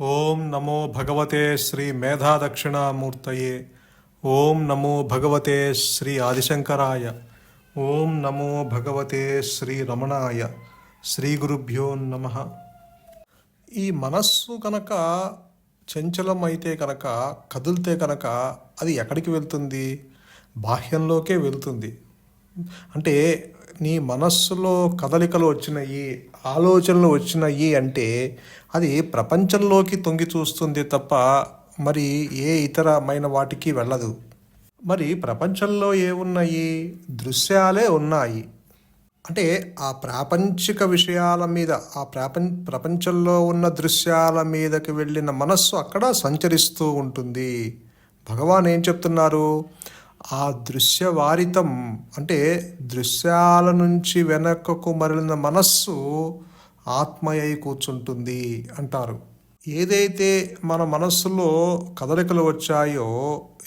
ఓం నమో భగవతే శ్రీ మేధాదక్షిణామూర్తయే. ఓం నమో భగవతే శ్రీ ఆదిశంకరాయ. ఓం నమో భగవతే శ్రీ రమణాయ. శ్రీ గురుభ్యో నమ. ఈ మనస్సు కనుక చంచలమైతే కనుక కదిలితే కనుక అది ఎక్కడికి వెళ్తుంది? బాహ్యంలోకే వెళ్తుంది. అంటే నీ మనస్సులో కదలికలు వచ్చినాయి ఆలోచనలు వచ్చినాయి అంటే అది ప్రపంచంలోకి తొంగి చూస్తుంది తప్ప మరి ఏ ఇతరమైన వాటికి వెళ్ళదు. మరి ప్రపంచంలో ఏమున్నాయి దృశ్యాలే ఉన్నాయి. అంటే ఆ ప్రాపంచిక విషయాల మీద ఆ ప్రాపం ప్రపంచంలో ఉన్న దృశ్యాల మీదకి వెళ్ళిన మనస్సు అక్కడ సంచరిస్తూ ఉంటుంది. భగవాన్ ఏం చెప్తున్నారు? ఆ దృశ్యవారితం అంటే దృశ్యాల నుంచి వెనకకు మరలిన మనస్సు ఆత్మయ్యి కూర్చుంటుంది అంటారు. ఏదైతే మన మనస్సులో కదలికలు వచ్చాయో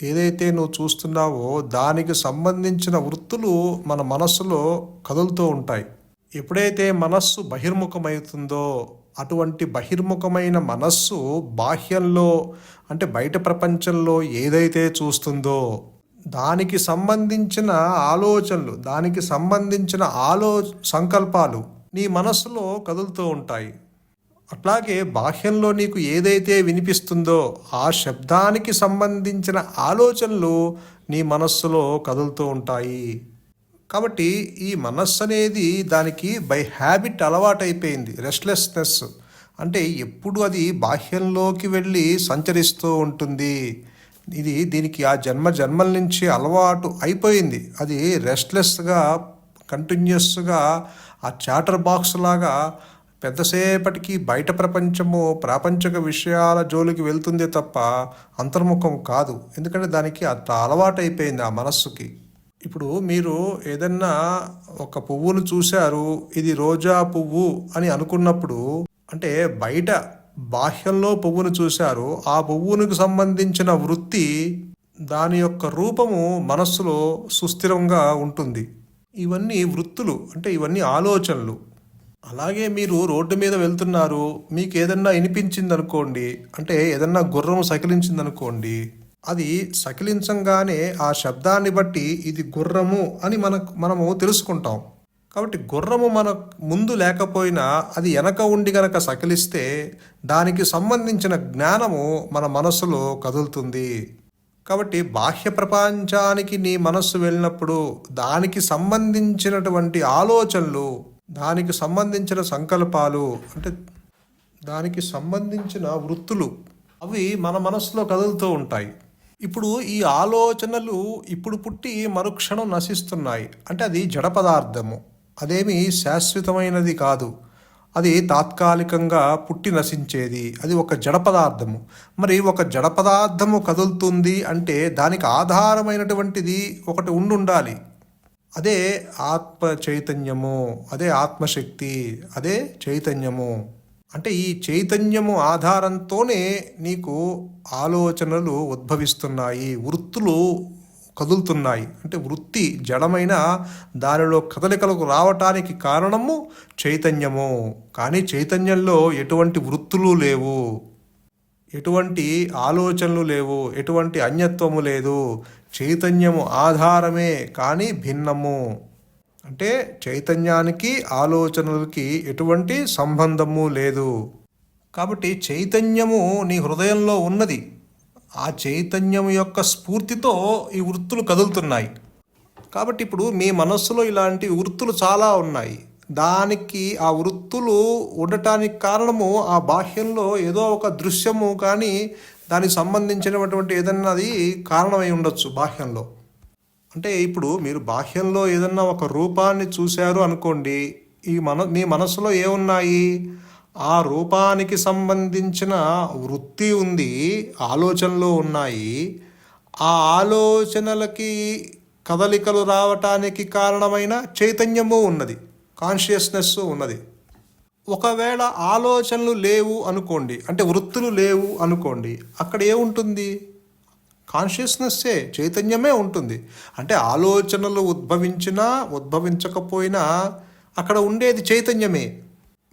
ఏదైతే నువ్వు చూస్తున్నావో దానికి సంబంధించిన వృత్తులు మన మనస్సులో కదులుతూ ఉంటాయి. ఎప్పుడైతే మనస్సు బహిర్ముఖమవుతుందో అటువంటి బహిర్ముఖమైన మనస్సు బాహ్యంలో అంటే బయట ప్రపంచంలో ఏదైతే చూస్తుందో దానికి సంబంధించిన ఆలోచనలు దానికి సంబంధించిన ఆలో సంకల్పాలు నీ మనస్సులో కదులుతూ ఉంటాయి. అట్లాగే బాహ్యంలో నీకు ఏదైతే వినిపిస్తుందో ఆ శబ్దానికి సంబంధించిన ఆలోచనలు నీ మనస్సులో కదులుతూ ఉంటాయి. కాబట్టి ఈ మనస్సు అనేది దానికి బై హ్యాబిట్ అలవాటైపోయింది రెస్ట్లెస్నెస్. అంటే ఎప్పుడు అది బాహ్యంలోకి వెళ్ళి సంచరిస్తూ ఉంటుంది. ఇది దీనికి ఆ జన్మ జన్మల నుంచి అలవాటు అయిపోయింది. అది రెస్ట్లెస్గా కంటిన్యూస్గా ఆ చాటర్ బాక్స్ లాగా పెద్దసేపటికి బయట ప్రపంచము ప్రాపంచిక విషయాల జోలికి వెళ్తుందే తప్ప అంతర్ముఖం కాదు. ఎందుకంటే దానికి అంత అలవాటు అయిపోయింది ఆ మనస్సుకి. ఇప్పుడు మీరు ఏదన్నా ఒక పువ్వును చూశారు ఇది రోజా పువ్వు అని అనుకున్నప్పుడు అంటే బయట బాహ్యంలో పువ్వును చూశారు. ఆ పువ్వునికి సంబంధించిన వృత్తి దాని యొక్క రూపము మనస్సులో సుస్థిరంగా ఉంటుంది. ఇవన్నీ వృత్తులు అంటే ఇవన్నీ ఆలోచనలు. అలాగే మీరు రోడ్డు మీద వెళ్తున్నారు. మీకు ఏదన్నా వినిపించింది అనుకోండి అంటే ఏదన్నా గుర్రం సకిలించింది అనుకోండి అది సకిలించంగానే ఆ శబ్దాన్ని బట్టి ఇది గుర్రము అని మనకు మనము తెలుసుకుంటాం. కాబట్టి గుర్రము మన ముందు లేకపోయినా అది వెనక ఉండి గనక సకిలిస్తే దానికి సంబంధించిన జ్ఞానము మన మనస్సులో కదులుతుంది. కాబట్టి బాహ్య ప్రపంచానికి నీ మనస్సు వెళ్ళినప్పుడు దానికి సంబంధించినటువంటి ఆలోచనలు దానికి సంబంధించిన సంకల్పాలు అంటే దానికి సంబంధించిన వృత్తులు అవి మన మనసులో కదులుతూ ఉంటాయి. ఇప్పుడు ఈ ఆలోచనలు ఇప్పుడు పుట్టి మరుక్షణం నశిస్తున్నాయి. అంటే అది జడ పదార్థము. అదేమి శాశ్వతమైనది కాదు. అది తాత్కాలికంగా పుట్టి నశించేది. అది ఒక జడ పదార్థము. మరి ఒక జడ పదార్థము కదులుతుంది అంటే దానికి ఆధారమైనటువంటిది ఒకటి ఉండుండాలి. అదే ఆత్మ చైతన్యము అదే ఆత్మశక్తి అదే చైతన్యము. అంటే ఈ చైతన్యము ఆధారంతోనే నీకు ఆలోచనలు ఉద్భవిస్తున్నాయి వృత్తులు కదులుతున్నాయి. అంటే వృత్తి జడమైన దానిలో కదలికలకు రావటానికి కారణము చైతన్యము. కానీ చైతన్యంలో ఎటువంటి వృత్తులు లేవు. ఎటువంటి ఆలోచనలు లేవు. ఎటువంటి అన్యత్వము లేదు. చైతన్యము ఆధారమే కానీ భిన్నము. అంటే చైతన్యానికి ఆలోచనలకి ఎటువంటి సంబంధము లేదు. కాబట్టి చైతన్యము నీ హృదయంలో ఉన్నది. ఆ చైతన్యం యొక్క స్ఫూర్తితో ఈ వృత్తులు కదులుతున్నాయి. కాబట్టి ఇప్పుడు మీ మనస్సులో ఇలాంటి వృత్తులు చాలా ఉన్నాయి. దానికి ఆ వృత్తులు ఉండటానికి కారణము ఆ బాహ్యంలో ఏదో ఒక దృశ్యము కానీ దానికి సంబంధించినటువంటి ఏదన్నా అది కారణమై ఉండొచ్చు బాహ్యంలో. అంటే ఇప్పుడు మీరు బాహ్యంలో ఏదన్నా ఒక రూపాన్ని చూశారు అనుకోండి ఈ మన మీ మనసులో ఏమున్నాయి? ఆ రూపానికి సంబంధించిన వృత్తి ఉంది ఆలోచనలు ఉన్నాయి. ఆ ఆలోచనలకి కదలికలు రావటానికి కారణమైన చైతన్యము ఉన్నది కాన్షియస్నెస్ ఉన్నది. ఒకవేళ ఆలోచనలు లేవు అనుకోండి అంటే వృత్తులు లేవు అనుకోండి అక్కడ ఏముంటుంది? కాన్షియస్నెస్సే చైతన్యమే ఉంటుంది. అంటే ఆలోచనలు ఉద్భవించినా ఉద్భవించకపోయినా అక్కడ ఉండేది చైతన్యమే.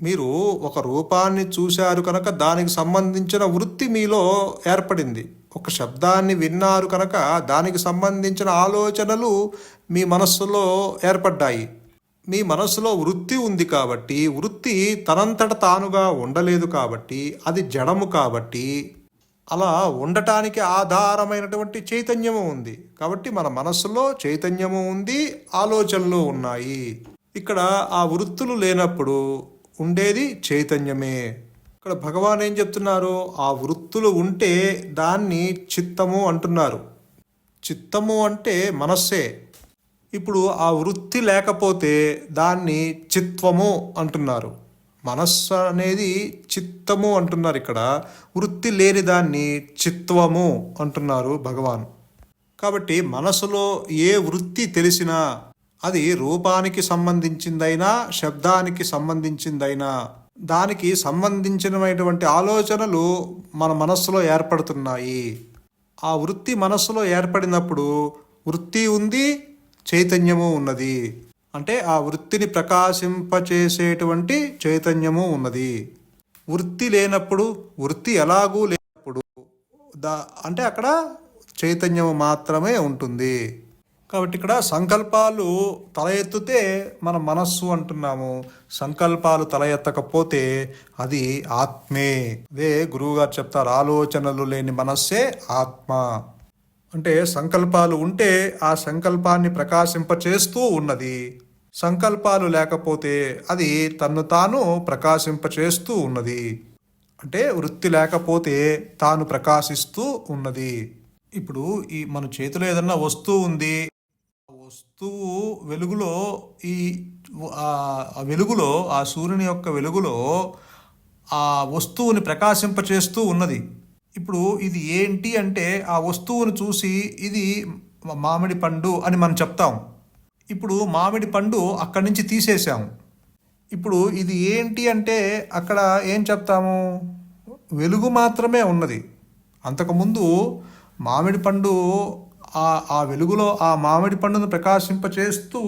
మీరు ఒక రూపాన్ని చూశారు కనుక దానికి సంబంధించిన వృత్తి మీలో ఏర్పడింది. ఒక శబ్దాన్ని విన్నారు కనుక దానికి సంబంధించిన ఆలోచనలు మీ మనస్సులో ఏర్పడ్డాయి. మీ మనస్సులో వృత్తి ఉంది కాబట్టి వృత్తి తనంతట తానుగా ఉండలేదు కాబట్టి అది జడము కాబట్టి అలా ఉండటానికి ఆధారమైనటువంటి చైతన్యము ఉంది. కాబట్టి మన మనస్సులో చైతన్యము ఉంది ఆలోచనలు ఉన్నాయి. ఇక్కడ ఆ వృత్తులు లేనప్పుడు ఉండేది చైతన్యమే. ఇక్కడ భగవాన్ ఏం చెప్తున్నారు? ఆ వృత్తులు ఉంటే దాన్ని చిత్తము అంటున్నారు. చిత్తము అంటే మనస్సే. ఇప్పుడు ఆ వృత్తి లేకపోతే దాన్ని చిత్వము అంటున్నారు. మనస్సు అనేది చిత్తము అంటున్నారు ఇక్కడ. వృత్తి లేని దాన్ని చిత్వము అంటున్నారు భగవాన్. కాబట్టి మనసులో ఏ వృత్తి తెలిసినా అది రూపానికి సంబంధించిందైనా శబ్దానికి సంబంధించిందైనా. దానికి సంబంధించినటువంటి ఆలోచనలు మన మనస్సులో ఏర్పడుతున్నాయి. ఆ వృత్తి మనస్సులో ఏర్పడినప్పుడు వృత్తి ఉంది చైతన్యము ఉన్నది. అంటే ఆ వృత్తిని ప్రకాశింపచేసేటువంటి చైతన్యము ఉన్నది. వృత్తి లేనప్పుడు వృత్తి ఎలాగూ లేనప్పుడు దా అంటే అక్కడ చైతన్యము మాత్రమే ఉంటుంది. కాబట్టి ఇక్కడ సంకల్పాలు తల ఎత్తితే మన మనస్సు అంటున్నాము. సంకల్పాలు తల ఎత్తకపోతే అది ఆత్మే. అదే గురువుగారు చెప్తారు ఆలోచనలు లేని మనస్సే ఆత్మ. అంటే సంకల్పాలు ఉంటే ఆ సంకల్పాన్ని ప్రకాశింపచేస్తూ ఉన్నది. సంకల్పాలు లేకపోతే అది తన్ను తాను ప్రకాశింపచేస్తూ ఉన్నది. అంటే వృత్తి లేకపోతే తాను ప్రకాశిస్తూ ఉన్నది. ఇప్పుడు ఈ మన చేతిలో ఏదన్నా వస్తువు ఉంది వస్తువు వెలుగులో ఈ వెలుగులో ఆ సూర్యుని యొక్క వెలుగులో ఆ వస్తువుని ప్రకాశింపచేస్తూ ఉన్నది. ఇప్పుడు ఇది ఏంటి అంటే ఆ వస్తువును చూసి ఇది మామిడి పండు అని మనం చెప్తాం. ఇప్పుడు మామిడి పండు అక్కడి నుంచి తీసేసాము ఇప్పుడు ఇది ఏంటి అంటే అక్కడ ఏం చెప్తాము? వెలుగు మాత్రమే ఉన్నది. అంతకుముందు మామిడి పండు ఆ ఆ వెలుగులో ఆ మామిడి పండును ప్రకాశింపచేస్తూ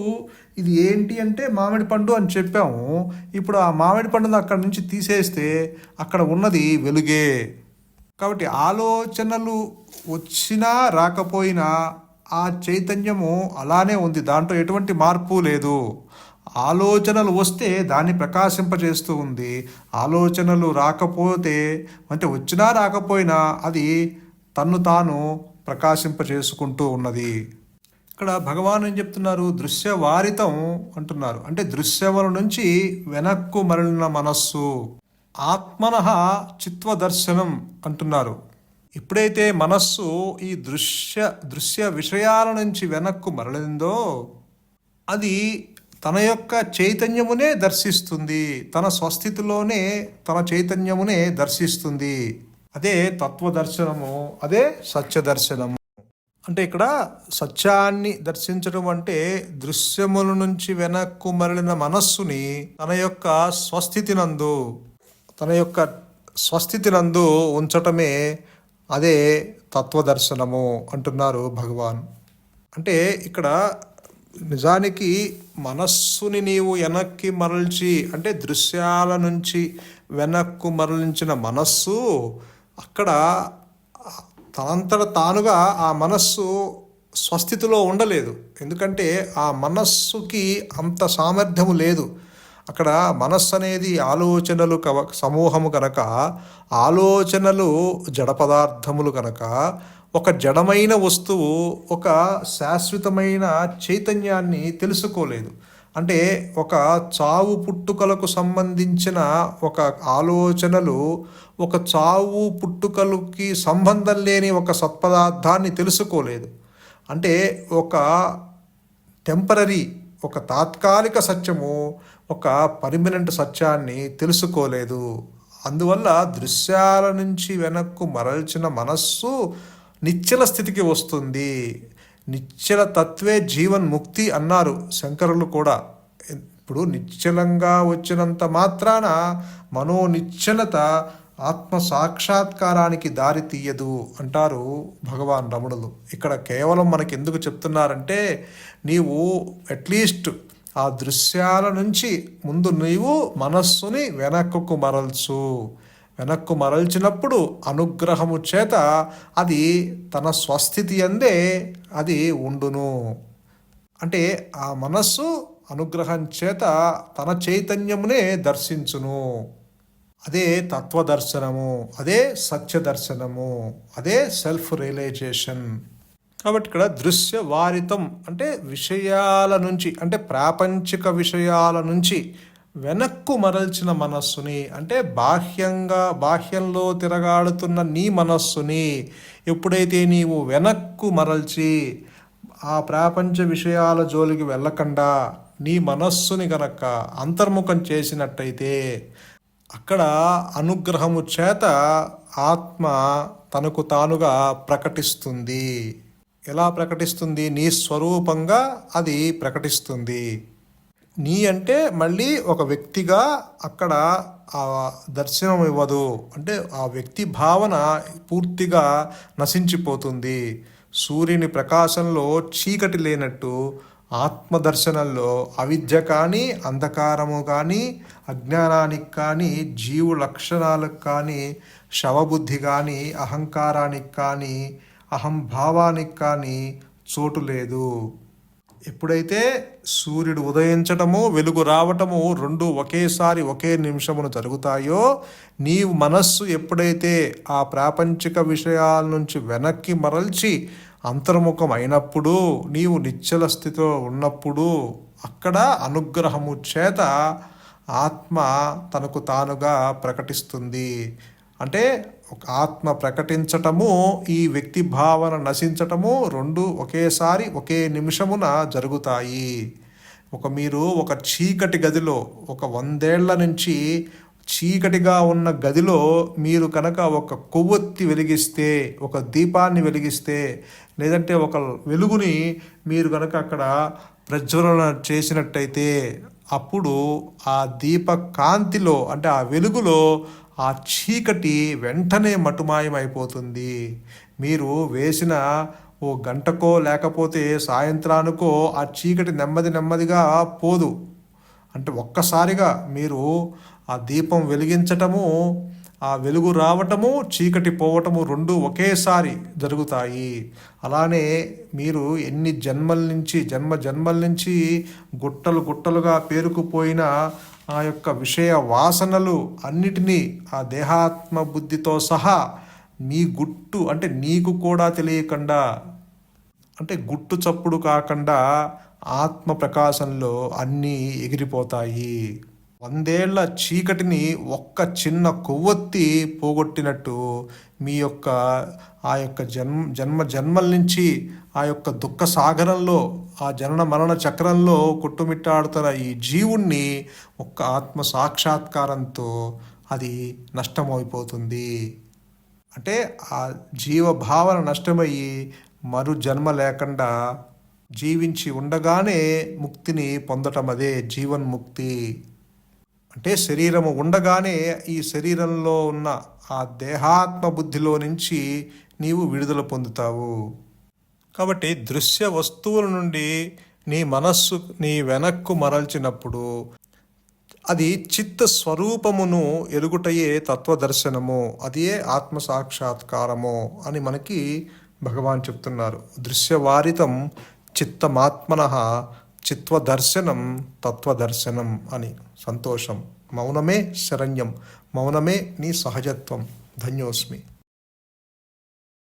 ఇది ఏంటి అంటే మామిడి పండు అని చెప్పాము. ఇప్పుడు ఆ మామిడి పండును అక్కడి నుంచి తీసేస్తే అక్కడ ఉన్నది వెలుగే. కాబట్టి ఆలోచనలు వచ్చినా రాకపోయినా ఆ చైతన్యము అలానే ఉంది. దాంట్లో ఎటువంటి మార్పు లేదు. ఆలోచనలు వస్తే దాన్ని ప్రకాశింపజేస్తూ ఉంది. ఆలోచనలు రాకపోతే అంటే వచ్చినా రాకపోయినా అది తన్ను తాను ప్రకాశింపజేసుకుంటూ ఉన్నది. ఇక్కడ భగవాన్ ఏం చెప్తున్నారు? దృశ్యవారితం అంటున్నారు. అంటే దృశ్యముల నుంచి వెనక్కు మరలిన మనస్సు. ఆత్మన చిత్వదర్శనం అంటున్నారు. ఎప్పుడైతే మనస్సు ఈ దృశ్య దృశ్య విషయాల నుంచి వెనక్కు మరలిందో అది తన యొక్క చైతన్యమునే దర్శిస్తుంది. తన స్వస్థితిలోనే తన చైతన్యమునే దర్శిస్తుంది. అదే తత్వదర్శనము అదే సత్యదర్శనము. అంటే ఇక్కడ సత్యాన్ని దర్శించడం అంటే దృశ్యముల నుంచి వెనక్కు మరలిన మనస్సుని తన యొక్క స్వస్థితినందు తన యొక్క స్వస్థితినందు ఉంచటమే అదే తత్వదర్శనము అంటున్నారు భగవాన్. అంటే ఇక్కడ నిజానికి మనస్సుని నీవు వెనక్కి మరల్చి అంటే దృశ్యాల నుంచి వెనక్కు మరలించిన మనస్సు అక్కడ తనంతట తానుగా ఆ మనస్సు స్వస్థితిలో ఉండలేదు. ఎందుకంటే ఆ మనస్సుకి అంత సామర్థ్యము లేదు. అక్కడ మనస్సు అనేది ఆలోచనలు కవ సమూహము కనుక ఆలోచనలు జడ పదార్థములు కనుక ఒక జడమైన వస్తువు ఒక శాశ్వతమైన చైతన్యాన్ని తెలుసుకోలేదు. అంటే ఒక చావు పుట్టుకలకు సంబంధించిన ఒక ఆలోచనలు ఒక చావు పుట్టుకలకి సంబంధం లేని ఒక సత్పదార్థాన్ని తెలుసుకోలేదు. అంటే ఒక టెంపరీ ఒక తాత్కాలిక సత్యము ఒక పర్మినెంట్ సత్యాన్ని తెలుసుకోలేదు. అందువల్ల దృశ్యాల నుంచి వెనక్కు మరల్చిన మనస్సు నిశ్చల స్థితికి వస్తుంది. నిశ్చల తత్వే జీవన్ ముక్తి అన్నారు శంకరులు కూడా. ఇప్పుడు నిశ్చలంగా వచ్చినంత మాత్రాన మనో నిశ్చలత ఆత్మ సాక్షాత్కారానికి దారి తీయదు అంటారు భగవాన్ రమణులు. ఇక్కడ కేవలం మనకి ఎందుకు చెప్తున్నారంటే నీవు అట్లీస్ట్ ఆ దృశ్యాల నుంచి ముందు నీవు మనస్సుని వెనక్కుకు మరల్చు వెనక్కు మరల్చినప్పుడు అనుగ్రహము చేత అది తన స్వస్థితి అందే అది ఉండును. అంటే ఆ మనస్సు అనుగ్రహం చేత తన చైతన్యమునే దర్శించును. అదే తత్వదర్శనము అదే సత్యదర్శనము అదే సెల్ఫ్ రియలైజేషన్ కాబట్టి ఇక్కడ దృశ్య వారితం అంటే విషయాల నుంచి అంటే ప్రాపంచిక విషయాల నుంచి వెనక్కు మరల్చిన మనస్సుని అంటే బాహ్యంగా బాహ్యంలో తిరగాడుతున్న నీ మనస్సుని ఎప్పుడైతే నీవు వెనక్కు మరల్చి ఆ ప్రాపంచ విషయాల జోలికి వెళ్ళకుండా నీ మనస్సుని గనక అంతర్ముఖం చేసినట్టయితే అక్కడ అనుగ్రహము చేత ఆత్మ తనకు తానుగా ప్రకటిస్తుంది. ఎలా ప్రకటిస్తుంది? నీ స్వరూపంగా అది ప్రకటిస్తుంది. నీ అంటే మళ్ళీ ఒక వ్యక్తిగా అక్కడ ఆ దర్శనం ఇవ్వదు. అంటే ఆ వ్యక్తి భావన పూర్తిగా నశించిపోతుంది. సూర్యుని ప్రకాశంలో చీకటి లేనట్టు ఆత్మదర్శనంలో అవిద్య కానీ అంధకారము కానీ అజ్ఞానానికి కానీ జీవు లక్షణాలకు కానీ శవబుద్ధి కానీ అహంకారానికి కానీ అహంభావానికి కానీ చోటు లేదు. ఎప్పుడైతే సూర్యుడు ఉదయించటము వెలుగు రావటము రెండు ఒకేసారి ఒకే నిమిషమును జరుగుతాయో నీవు మనస్సు ఎప్పుడైతే ఆ ప్రాపంచిక విషయాల నుంచి వెనక్కి మరల్చి అంతర్ముఖం అయినప్పుడు నీవు నిశ్చల స్థితిలో ఉన్నప్పుడు అక్కడ అనుగ్రహము చేత ఆత్మ తనకు తానుగా ప్రకటిస్తుంది. అంటే ఒక ఆత్మ ప్రకటించటము ఈ వ్యక్తి భావన నశించటము రెండు ఒకేసారి ఒకే నిమిషమున జరుగుతాయి. ఒక మీరు ఒక చీకటి గదిలో ఒక వందేళ్ళ నుంచి చీకటిగా ఉన్న గదిలో మీరు కనుక ఒక కొవ్వొత్తి వెలిగిస్తే ఒక దీపాన్ని వెలిగిస్తే లేదంటే ఒక వెలుగుని మీరు కనుక అక్కడ ప్రజ్వలన చేసినట్టయితే అప్పుడు ఆ దీప కాంతిలో అంటే ఆ వెలుగులో ఆ చీకటి వెంటనే మటుమాయమైపోతుంది. మీరు వేసిన ఓ గంటకో లేకపోతే సాయంత్రానికో ఆ చీకటి నెమ్మది నెమ్మదిగా పోదు. అంటే ఒక్కసారిగా మీరు ఆ దీపం వెలిగించటము ఆ వెలుగు రావటము చీకటి పోవటము రెండు ఒకేసారి జరుగుతాయి. అలానే మీరు ఎన్ని జన్మల నుంచి జన్మ జన్మల నుంచి గుట్టలు గుట్టలుగా పేరుకుపోయిన ఆ యొక్క విషయ వాసనలు అన్నిటినీ ఆ దేహాత్మ బుద్ధితో సహా మీ గుట్టు అంటే నీకు కూడా తెలియకుండా అంటే గుట్టు చప్పుడు కాకుండా ఆత్మ ప్రకాశంలో అన్నీ ఎగిరిపోతాయి. వందేళ్ళ చీకటిని ఒక్క చిన్న కొవ్వొత్తి పోగొట్టినట్టు మీ యొక్క ఆ యొక్క జన్మ జన్మ జన్మల నుంచి ఆ యొక్క దుఃఖ సాగరంలో ఆ జనన మరణ చక్రంలో కొట్టుమిట్టాడుతున్న ఈ జీవుణ్ణి ఒక్క ఆత్మ సాక్షాత్కారంతో అది నష్టమైపోతుంది. అంటే ఆ జీవ భావన నష్టమయ్యి మరు జన్మ లేకుండా జీవించి ఉండగానే ముక్తిని పొందటం అదే జీవన్ముక్తి. అంటే శరీరము ఉండగానే ఈ శరీరంలో ఉన్న ఆ దేహాత్మ బుద్ధిలో నుంచి నీవు విడుదల పొందుతావు. కాబట్టి దృశ్య వస్తువుల నుండి నీ మనస్సు నీ వెనక్కు మరల్చినప్పుడు అది చిత్త స్వరూపమును ఎరుగుటయే తత్వదర్శనము. అదే ఆత్మసాక్షాత్కారము అని మనకి భగవాన్ చెప్తున్నారు. దృశ్యవారితం చిత్తమాత్మన చిత్వదర్శనం తత్వదర్శనం అని. సంతోషం మౌనమే శరణ్యం మౌనమే నీ సహజత్వం ధన్యోస్మి